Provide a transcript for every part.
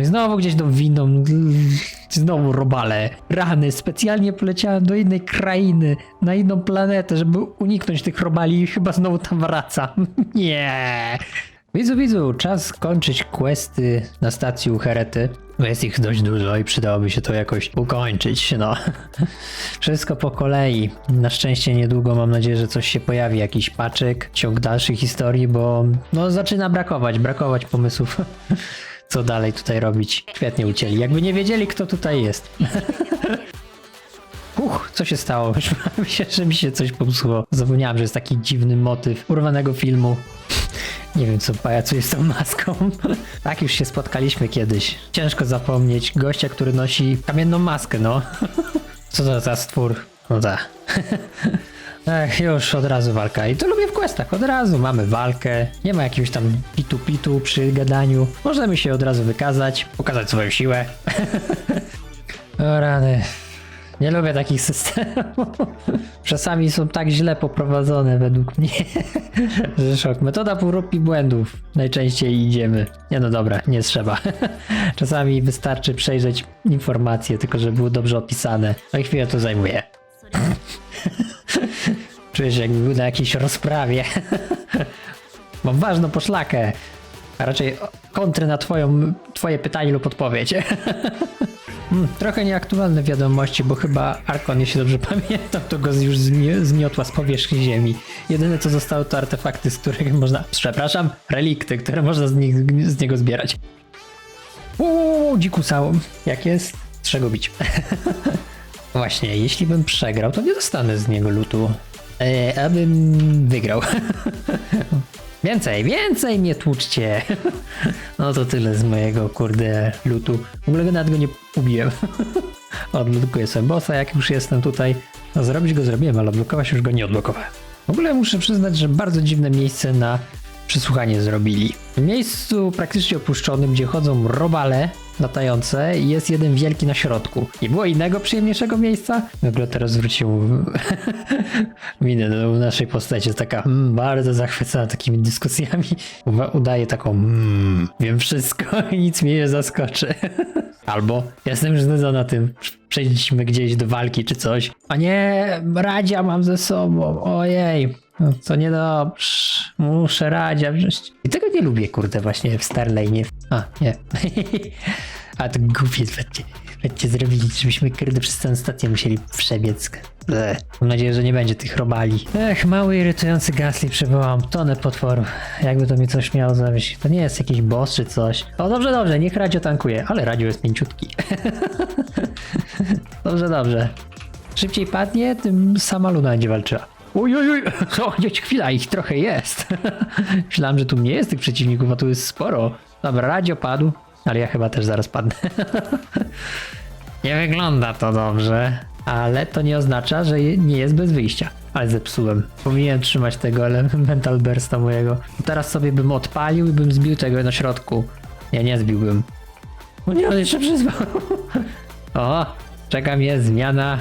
No i znowu gdzieś do windą, znowu robale. Rany, specjalnie poleciałem do innej krainy, na inną planetę, żeby uniknąć tych robali i chyba znowu tam wracam. Nie. Widzu, widzu, czas kończyć questy na stacji Herety. Bo Jest ich dość dużo i przydałoby się to jakoś ukończyć, no. Wszystko po kolei. Na szczęście niedługo mam nadzieję, że coś się pojawi, jakiś paczek, ciąg dalszych historii, bo no zaczyna brakować, brakować pomysłów. Co dalej tutaj robić? Świetnie ucięli. Jakby nie wiedzieli, kto tutaj jest. Uch, co się stało? Myślałem, że mi się coś popsuło. Zapomniałem, że jest taki dziwny motyw urwanego filmu. Nie wiem, co pajacuje z tą maską. tak już się spotkaliśmy kiedyś. Ciężko zapomnieć gościa, który nosi kamienną maskę, no. co to za stwór? No tak. Ech, już od razu walka. I to lubię w questach, od razu mamy walkę. Nie ma jakiegoś tam pitu-pitu przy gadaniu. Możemy się od razu wykazać, pokazać swoją siłę. o rany. Nie lubię takich systemów. Czasami są tak źle poprowadzone według mnie, że szok. Metoda półrobi błędów. Najczęściej idziemy. Nie no dobra, nie trzeba. Czasami wystarczy przejrzeć informacje, tylko żeby było dobrze opisane. No i chwilę to zajmuje. Czuję się jakby był na jakiejś rozprawie. Mam ważną poszlakę. A raczej kontry na twoją, twoje pytanie lub odpowiedź. Hmm, trochę nieaktualne wiadomości, bo chyba Arkon, jeśli dobrze pamiętam, to go już zmi- zmiotła z powierzchni ziemi. Jedyne co zostało to artefakty, z których można, przepraszam, relikty, które można z, nich, z niego zbierać. Uuu, dzikusał. Jak jest? Trzeba bić. Właśnie, jeśli bym przegrał, to nie dostanę z niego lutu. E, abym wygrał. Więcej, więcej mnie tłuczcie. No to tyle z mojego kurde lutu. W ogóle go nawet go nie ubiłem. Odblokuję sobie bossa, jak już jestem tutaj. No zrobić go zrobiłem, ale odblokować już go nie odblokowałem. W ogóle muszę przyznać, że bardzo dziwne miejsce na przesłuchanie zrobili. W miejscu praktycznie opuszczonym, gdzie chodzą robale latające i jest jeden wielki na środku. Nie było innego przyjemniejszego miejsca? W ogóle teraz zwrócił minę do naszej postaci. Jest taka mm, bardzo zachwycona takimi dyskusjami. Udaje taką mm, wiem wszystko i nic mnie nie zaskoczy. Albo jestem już znudzona tym. Przejdźmy gdzieś do walki czy coś. A nie, Radzia mam ze sobą. Ojej. No to niedobrze. Muszę Radzia wziąć. I tego nie lubię, kurde, właśnie w Starlane. A, nie. A to głupie będzie. Będziecie zrobili, żebyśmy kurde przez tę stację musieli przebiec. Ble. Mam nadzieję, że nie będzie tych robali. Ech, mały irytujący Gasly, przywołam tonę potworów. Jakby to mi coś miało zrobić. To nie jest jakiś boss czy coś. O, dobrze, dobrze, niech Radio tankuje. Ale Radio jest mięciutki. dobrze, dobrze. Szybciej padnie, tym sama Luna będzie walczyła. Uj, uj, uj, jedź, chwila, ich trochę jest. Myślałem, że tu nie jest tych przeciwników, a tu jest sporo. Dobra, radio padł, ale ja chyba też zaraz padnę. nie wygląda to dobrze, ale to nie oznacza, że nie jest bez wyjścia. Ale zepsułem. Powinienem trzymać tego elemental bursta mojego. Teraz sobie bym odpalił i bym zbił tego na środku. Nie, nie zbiłbym. O nie, on jeszcze przyzwał. O, czeka mnie zmiana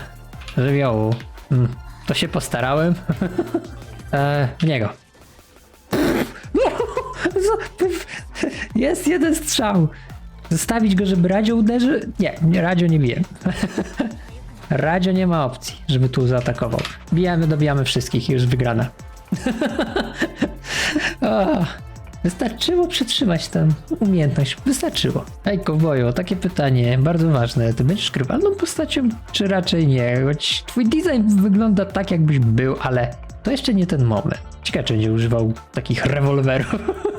żywiołu. Hmm, to się postarałem. e, w niego. Co? Jest jeden strzał. Zostawić go, żeby Radio uderzy? Nie, Radio nie bije. Radio nie ma opcji, żeby tu zaatakował. Bijamy, dobijamy wszystkich i już wygrana. wystarczyło przetrzymać tę umiejętność. Wystarczyło. Ej, kowboju, takie pytanie, bardzo ważne. Ty będziesz krywalną postacią, czy raczej nie? Choć twój design wygląda tak, jakbyś był, ale to jeszcze nie ten moment. Ciekawe, czy będzie używał takich rewolwerów.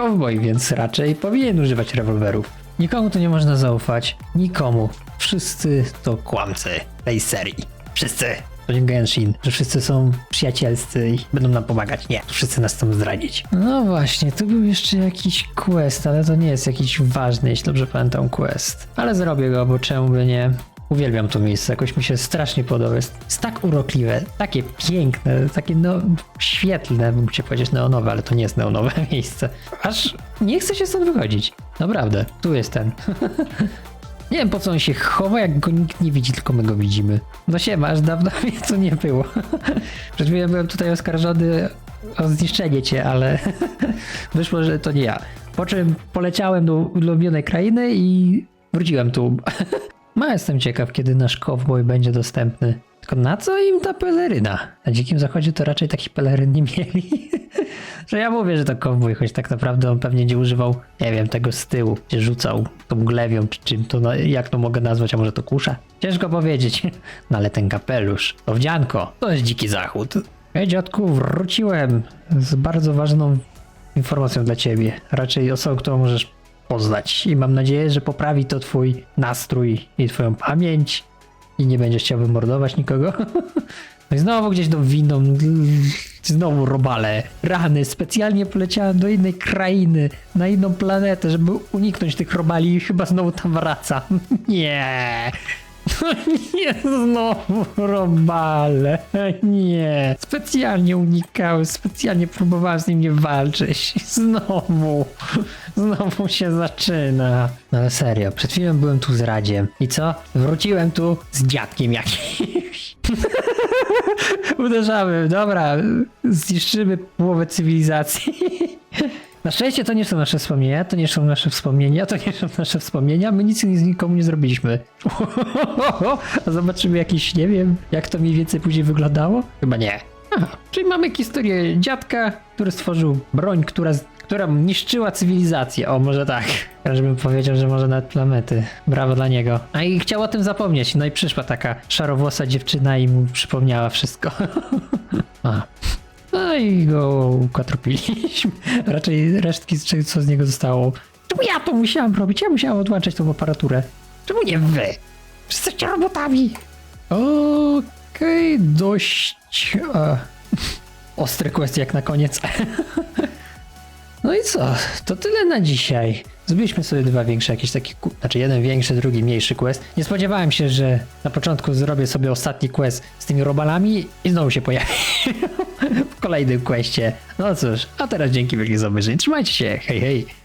Kowboj, więc raczej powinien używać rewolwerów. Nikomu tu nie można zaufać. Nikomu. Wszyscy to kłamcy tej serii. Wszyscy. To nie Genshin, że wszyscy są przyjacielscy i będą nam pomagać. Nie, wszyscy nas chcą zdradzić. No właśnie, tu był jeszcze jakiś quest, ale to nie jest jakiś ważny, jeśli dobrze pamiętam quest. Ale zrobię go, bo czemu by nie? Uwielbiam to miejsce, jakoś mi się strasznie podoba. Jest, jest tak urokliwe, takie piękne, takie no, świetlne, bym chciał powiedzieć neonowe, ale to nie jest neonowe miejsce. Aż nie chce się stąd wychodzić. Naprawdę, tu jest ten. nie wiem po co on się chowa, jak go nikt nie widzi, tylko my go widzimy. No siema, aż dawno mnie tu nie było. Przed chwilą byłem tutaj oskarżony o zniszczenie cię, ale wyszło, że to nie ja. Po czym poleciałem do ulubionej krainy i wróciłem tu. Ma jestem ciekaw, kiedy nasz cowboy będzie dostępny. Tylko na co im ta peleryna? Na dzikim zachodzie to raczej takich peleryn nie mieli. że ja mówię, że to cowboy, choć tak naprawdę on pewnie nie używał, nie wiem, tego z tyłu, gdzie rzucał tą glewią, czy czym to, jak to mogę nazwać, a może to kusza? Ciężko powiedzieć. No ale ten kapelusz, to wdzianko, to jest dziki zachód. Ej dziadku, wróciłem z bardzo ważną informacją dla ciebie. Raczej osobą, którą możesz poznać. I mam nadzieję, że poprawi to twój nastrój i twoją pamięć i nie będziesz chciał wymordować nikogo. No i znowu gdzieś do winą, znowu robale, rany, specjalnie poleciałem do innej krainy, na inną planetę, żeby uniknąć tych robali i chyba znowu tam wracam. Nie. No nie, znowu robale. Nie. Specjalnie unikałem, specjalnie próbowałem z nim nie walczyć. Znowu. Znowu się zaczyna. No ale serio, przed chwilą byłem tu z Radziem. I co? Wróciłem tu z dziadkiem jakimś. Uderzamy, dobra, zniszczymy połowę cywilizacji. Na szczęście to nie są nasze wspomnienia, to nie są nasze wspomnienia, to nie są nasze wspomnienia, my nic z nikomu nie zrobiliśmy. A zobaczymy jakiś, nie wiem, jak to mniej więcej później wyglądało? Chyba nie. Aha, czyli mamy historię dziadka, który stworzył broń, która, która niszczyła cywilizację. O, może tak. Każdy bym powiedział, że może nawet planety. Brawo dla niego. A i chciał o tym zapomnieć. No i przyszła taka szarowłosa dziewczyna i mu przypomniała wszystko. A. I go ukatropiliśmy. Raczej resztki, co z niego zostało. Czemu ja to musiałam robić? Ja musiałam odłączać tą aparaturę. Czemu nie wy? Jesteście robotami. Okej, dość e, ostre kwestie jak na koniec. No i co? To tyle na dzisiaj. Zrobiliśmy sobie dwa większe jakieś takie, znaczy jeden większy, drugi mniejszy quest. Nie spodziewałem się, że na początku zrobię sobie ostatni quest z tymi robalami i znowu się pojawi w kolejnym questie. No cóż, a teraz dzięki wielkie za obejrzenie. Trzymajcie się, hej hej.